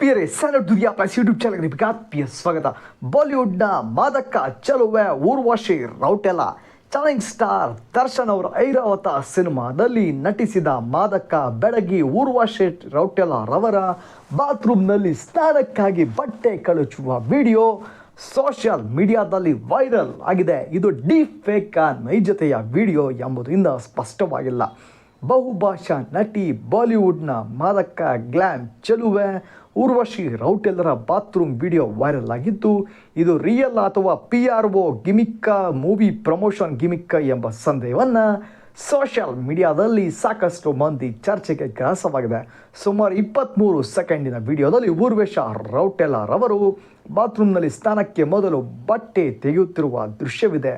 ಪ್ರಿಯರೇ salad ದುರ್ಯಾ plus YouTube ಚಾನಲ್ಗೆ ನಿಮಗೆ ಆತ್ಮೀಯ ಸ್ವಾಗತ. ಬಾಲಿವುಡ್ನ ಮಾದಕ್ಕ ಚಲುವೆ, ಊರ್ವಶಿ ರೌಟೆಲ ಚಾಲೆಂಜ್ ಸ್ಟಾರ್ ದರ್ಶನ್ ಅವರ ಐರಾವತ ಸಿನಿಮಾದಲ್ಲಿ ನಟಿಸಿದ ಮಾದಕ್ಕ ಬೆಳಗಿ, ಊರ್ವಶಿ ರೌಟೆಲ ರವರ ಬಾತ್ರೂಮ್ನಲ್ಲಿ ಸ್ನಾನಕ್ಕಾಗಿ ಬಟ್ಟೆ ಕಳುಚುವ ವಿಡಿಯೋ ಸೋಷಿಯಲ್ ಮೀಡಿಯಾದಲ್ಲಿ ವೈರಲ್ ಆಗಿದೆ. ಇದು ಡೀಪ್ ಫೇಕ್ ನೈಜತೆಯ ವಿಡಿಯೋ ಎಂಬುದರಿಂದ ಸ್ಪಷ್ಟವಾಗಿಲ್ಲ. ಬಹುಭಾಷಾ ನಟಿ ಬಾಲಿವುಡ್ನ ಮಾದಕ ಗ್ಲ್ಯಾಮ್ ಚೆಲುವೆ. ಊರ್ವಶಿ ರೌಟೆಲ್ಲರ ಬಾತ್ರೂಮ್ ವಿಡಿಯೋ ವೈರಲ್ ಆಗಿದ್ದು, ಇದು ರಿಯಲ್ ಅಥವಾ P R O ಗಿಮಿಕ್ಕ movie promotion ಗಿಮಿಕ್ಕ ಎಂಬ ಸಂದೇಹವನ್ನು ಸೋಷಿಯಲ್ ಮೀಡಿಯಾದಲ್ಲಿ ಸಾಕಷ್ಟು ಮಂದಿ ಚರ್ಚೆಗೆ ಗ್ರಾಸವಾಗಿದೆ. ಸುಮಾರು ಇಪ್ಪತ್ತ್ಮೂರು ಸೆಕೆಂಡಿನ ವಿಡಿಯೋದಲ್ಲಿ ಊರ್ವೇಶ ರೌಟೆಲ್ಲರವರು ಬಾತ್ರೂಮ್ನಲ್ಲಿ ಸ್ನಾನಕ್ಕೆ ಮೊದಲು ಬಟ್ಟೆ ತೆಗೆಯುತ್ತಿರುವ ದೃಶ್ಯವಿದೆ.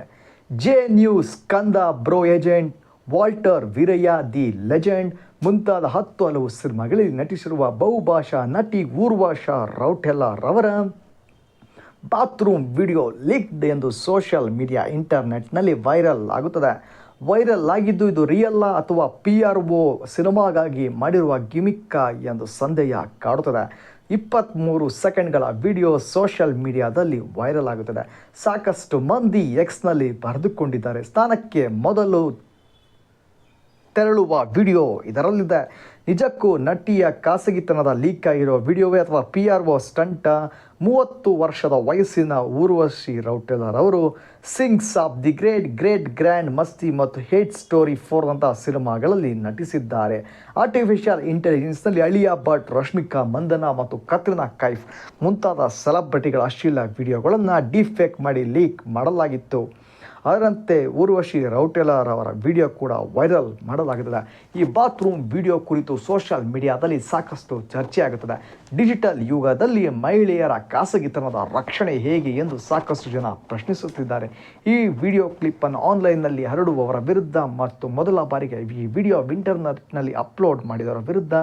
ಜೆ ನ್ಯೂಸ್ ಕಂದ bro agent Waltair Veerayya, the legend, ಮುಂತಾದ ಹತ್ತು ಹಲವು ಸಿನಿಮಾಗಳಲ್ಲಿ ನಟಿಸಿರುವ ಬಹುಭಾಷಾ ನಟಿ ಊರ್ವಾಷಾ ರೌಟೆಲ್ಲ ರವರ ಬಾತ್ರೂಮ್ ವಿಡಿಯೋ ಲೀಕ್ಡ್ ಎಂದು ಸೋಷಿಯಲ್ ಮೀಡಿಯಾ ಇಂಟರ್ನೆಟ್ನಲ್ಲಿ ವೈರಲ್ ಆಗುತ್ತದೆ. ವೈರಲ್ ಆಗಿದ್ದು ಇದು ರಿಯಲ್ಲ ಅಥವಾ ಪಿ ಆರ್ ಒ ಸಿನಿಮಾಗಾಗಿ ಮಾಡಿರುವ ಗಿಮಿಕ್ಕ ಎಂದು ಸಂದೇಹ ಕಾಡುತ್ತದೆ. ಇಪ್ಪತ್ತ್ಮೂರು ಸೆಕೆಂಡ್ಗಳ ವಿಡಿಯೋ ಸೋಷಿಯಲ್ ಮೀಡಿಯಾದಲ್ಲಿ ವೈರಲ್ ಆಗುತ್ತದೆ. ಸಾಕಷ್ಟು ಮಂದಿ ಎಕ್ಸ್ನಲ್ಲಿ ಬರೆದುಕೊಂಡಿದ್ದಾರೆ. ಸ್ಥಾನಕ್ಕೆ ಮೊದಲು ತೆರಳುವ ವಿಡಿಯೋ. ಇದರಲ್ಲಿದೆ, ನಿಜಕ್ಕೂ ನಟಿಯ ಖಾಸಗಿತನದ ಲೀಕ್ ಆಗಿರೋ ವಿಡಿಯೋವೇ ಅಥವಾ ಪಿ ಆರ್ ಒ ಸ್ಟಂಟ ಮೂವತ್ತು ವರ್ಷದ ವಯಸ್ಸಿನ ಊರ್ವಶಿ ರೌಟೆಲರ್ ಅವರು sings of the great great, grand, Masti ಮತ್ತು ಹೇಟ್ ಸ್ಟೋರಿ ಫೋರ್ ಅಂತಹ ಸಿನಿಮಾಗಳಲ್ಲಿ ನಟಿಸಿದ್ದಾರೆ. ಆರ್ಟಿಫಿಷಿಯಲ್ ಇಂಟೆಲಿಜೆನ್ಸ್ನಲ್ಲಿ ಅಳಿಯ ಭಟ್, ರಶ್ಮಿಕಾ ಮಂದನ ಮತ್ತು ಕತ್ರಿನಾ ಕೈಫ್ ಮುಂತಾದ ಸೆಲೆಬ್ರಿಟಿಗಳ ಅಶ್ಲೀಲ ವಿಡಿಯೋಗಳನ್ನು ಡಿಫೇಕ್ ಮಾಡಿ ಲೀಕ್ ಮಾಡಲಾಗಿತ್ತು. ಅದರಂತೆ ಊರ್ವಶಿ ಅವರ ವಿಡಿಯೋ ಕೂಡ ವೈರಲ್ ಮಾಡಲಾಗುತ್ತದೆ ಈ ಬಾತ್ರೂಮ್ ವಿಡಿಯೋ ಕುರಿತು ಸೋಷಿಯಲ್ ಮೀಡಿಯಾದಲ್ಲಿ ಸಾಕಷ್ಟು ಚರ್ಚೆ ಆಗುತ್ತದೆ. ಡಿಜಿಟಲ್ ಯುಗದಲ್ಲಿ ಮಹಿಳೆಯರ ಖಾಸಗಿತನದ ರಕ್ಷಣೆ ಹೇಗೆ ಎಂದು ಸಾಕಷ್ಟು ಜನ ಪ್ರಶ್ನಿಸುತ್ತಿದ್ದಾರೆ. ಈ ವಿಡಿಯೋ ಕ್ಲಿಪ್ಪನ್ನು ಆನ್ಲೈನ್ನಲ್ಲಿ ಹರಡುವವರ ವಿರುದ್ಧ ಮತ್ತು ಮೊದಲ ಬಾರಿಗೆ ಈ ವಿಡಿಯೋ ಇಂಟರ್ನೆಟ್ನಲ್ಲಿ ಅಪ್ಲೋಡ್ ಮಾಡಿದವರ ವಿರುದ್ಧ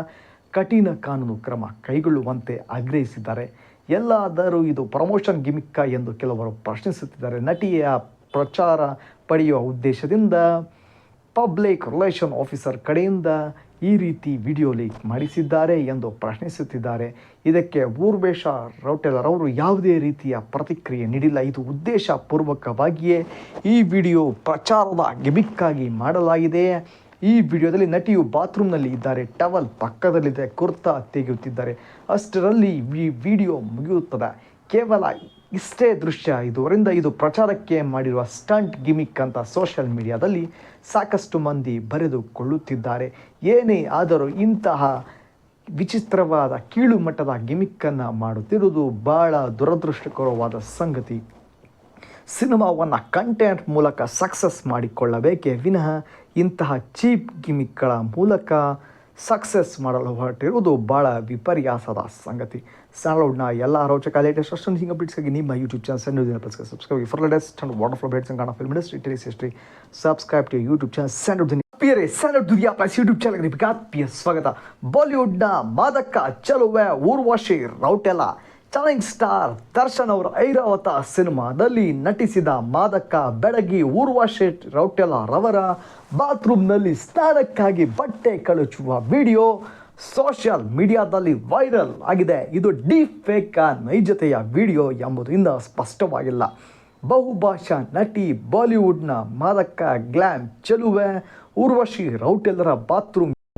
ಕಠಿಣ ಕಾನೂನು ಕ್ರಮ ಕೈಗೊಳ್ಳುವಂತೆ ಆಗ್ರಹಿಸಿದ್ದಾರೆ. ಎಲ್ಲಾದರೂ ಇದು ಪ್ರಮೋಷನ್ ಗಿಮಿಕ್ಕ ಎಂದು ಕೆಲವರು ಪ್ರಶ್ನಿಸುತ್ತಿದ್ದಾರೆ. ನಟಿಯ ಪ್ರಚಾರ ಪಡೆಯುವ ಉದ್ದೇಶದಿಂದ ಪಬ್ಲಿಕ್ ರಿಲೇಷನ್ ಆಫೀಸರ್ ಕಡೆಯಿಂದ ಈ ರೀತಿ ವಿಡಿಯೋ ಲೀಕ್ ಮಾಡಿಸಿದ್ದಾರೆ ಎಂದು ಪ್ರಶ್ನಿಸುತ್ತಿದ್ದಾರೆ. ಇದಕ್ಕೆ ಊರ್ವೇಶ ರೌಟೆಲರ್ ಅವರು ಯಾವುದೇ ರೀತಿಯ ಪ್ರತಿಕ್ರಿಯೆ ನೀಡಿಲ್ಲ. ಇದು ಉದ್ದೇಶಪೂರ್ವಕವಾಗಿಯೇ ಈ ವಿಡಿಯೋ ಪ್ರಚಾರದ ಗಿಮಿಕ್ಕಾಗಿ ಮಾಡಲಾಗಿದೆ. ಈ ವಿಡಿಯೋದಲ್ಲಿ ನಟಿಯು ಬಾತ್ರೂಮ್ನಲ್ಲಿ ಇದ್ದಾರೆ. ಟವಲ್ ಪಕ್ಕದಲ್ಲಿದೆ. ಕುರ್ತಾ ತೆಗೆಯುತ್ತಿದ್ದಾರೆ. ಅಷ್ಟರಲ್ಲಿ ಈ ವಿಡಿಯೋ ಮುಗಿಯುತ್ತದೆ. ಕೇವಲ ಇಷ್ಟೇ ದೃಶ್ಯ ಇದುವರಿಂದ ಇದು ಪ್ರಚಾರಕ್ಕೆ ಮಾಡಿರುವ ಸ್ಟಂಟ್ ಗಿಮಿಕ್ ಅಂತ ಸೋಷಿಯಲ್ ಮೀಡಿಯಾದಲ್ಲಿ ಸಾಕಷ್ಟು ಮಂದಿ ಬರೆದುಕೊಳ್ಳುತ್ತಿದ್ದಾರೆ. ಏನೇ ಆದರೂ ಇಂತಹ ವಿಚಿತ್ರವಾದ ಕೀಳು ಮಟ್ಟದ ಗಿಮಿಕ್ಕನ್ನು ಮಾಡುತ್ತಿರುವುದು ಭಾಳ ದುರದೃಷ್ಟಕರವಾದ ಸಂಗತಿ. ಸಿನಿಮಾವನ್ನು ಕಂಟೆಂಟ್ ಮೂಲಕ ಸಕ್ಸಸ್ ಮಾಡಿಕೊಳ್ಳಬೇಕೇ ವಿನಃ ಇಂತಹ ಚೀಪ್ ಗಿಮಿಕ್ಗಳ ಮೂಲಕ ಸಕ್ಸಸ್ ಮಾಡಲು ಹೊರಟಿರುವುದು ಭಾಳ ವಿಪರ್ಯಾಸದ ಸಂಗತಿ. ಸ್ಯಾಲೋಡ್ನ ಎಲ್ಲ ರೋಚಕ ಲೇಟೆಸ್ಟ್ ಅಷ್ಟೊಂದು ಹಿಂಗೆ ಬಿಟ್ಸ್ಗಾಗಿ ನಿಮ್ಮ ಯೂಟ್ಯೂಬ್ ಚಾನಲ್ ಸೆಂಡ್ ದಿನ ಪ್ಲಸ್ಗೆ ಸಬ್ಸ್ಕ್ರೈಬ್ ಫಾರ್ ಲೇಟೆಸ್ಟ್ ಅಂಡ್ ಫ್ಲೋ ಬೇಟ್ಸ್ ಕಾಣ film industry tele history subscribe to YouTube channel ದಿನ ಪಿಯರೆ ಸ್ಯಾಲಡ್ ದುನಿಯಾ ಪ್ಲಸ್ ಯೂಟ್ಯೂಬ್ ಚಾನಲ್ ನಿಮಗೆ ಪಿಯ ಸ್ವಾಗತ. ಬಾಲಿವುಡ್ನ ಮಾದಕ್ಕ ಚಲುವೆ, ಊರ್ವಾಶಿ ರೌಟೆಲ ಚಾಲೆಂಜ್ ಸ್ಟಾರ್ ದರ್ಶನ್ ಅವರ ಐರಾವತ ಸಿನಿಮಾದಲ್ಲಿ ನಟಿಸಿದ ಮಾದಕ ಬೆಳಗಿ ಊರ್ವಶಿ ರೌಟೆಲ ರವರ ಬಾತ್ರೂಮ್ನಲ್ಲಿ ಸ್ನಾನಕ್ಕಾಗಿ ಬಟ್ಟೆ ಕಳುಚುವ ವಿಡಿಯೋ ಸೋಷಿಯಲ್ ಮೀಡಿಯಾದಲ್ಲಿ ವೈರಲ್ ಆಗಿದೆ. ಇದು ಡೀಪ್ ಫೇಕ್ ನೈಜತೆಯ ವಿಡಿಯೋ ಎಂಬುದರಿಂದ ಸ್ಪಷ್ಟವಾಗಿಲ್ಲ. ಬಹುಭಾಷಾ ನಟಿ ಬಾಲಿವುಡ್ನ ಮಾದಕ ಗ್ಲ್ಯಾಮ್ ಚೆಲುವೆ, ಊರ್ವಶಿ ರೌಟೆಲ್ಲರ ಬಾತ್ರೂಮ್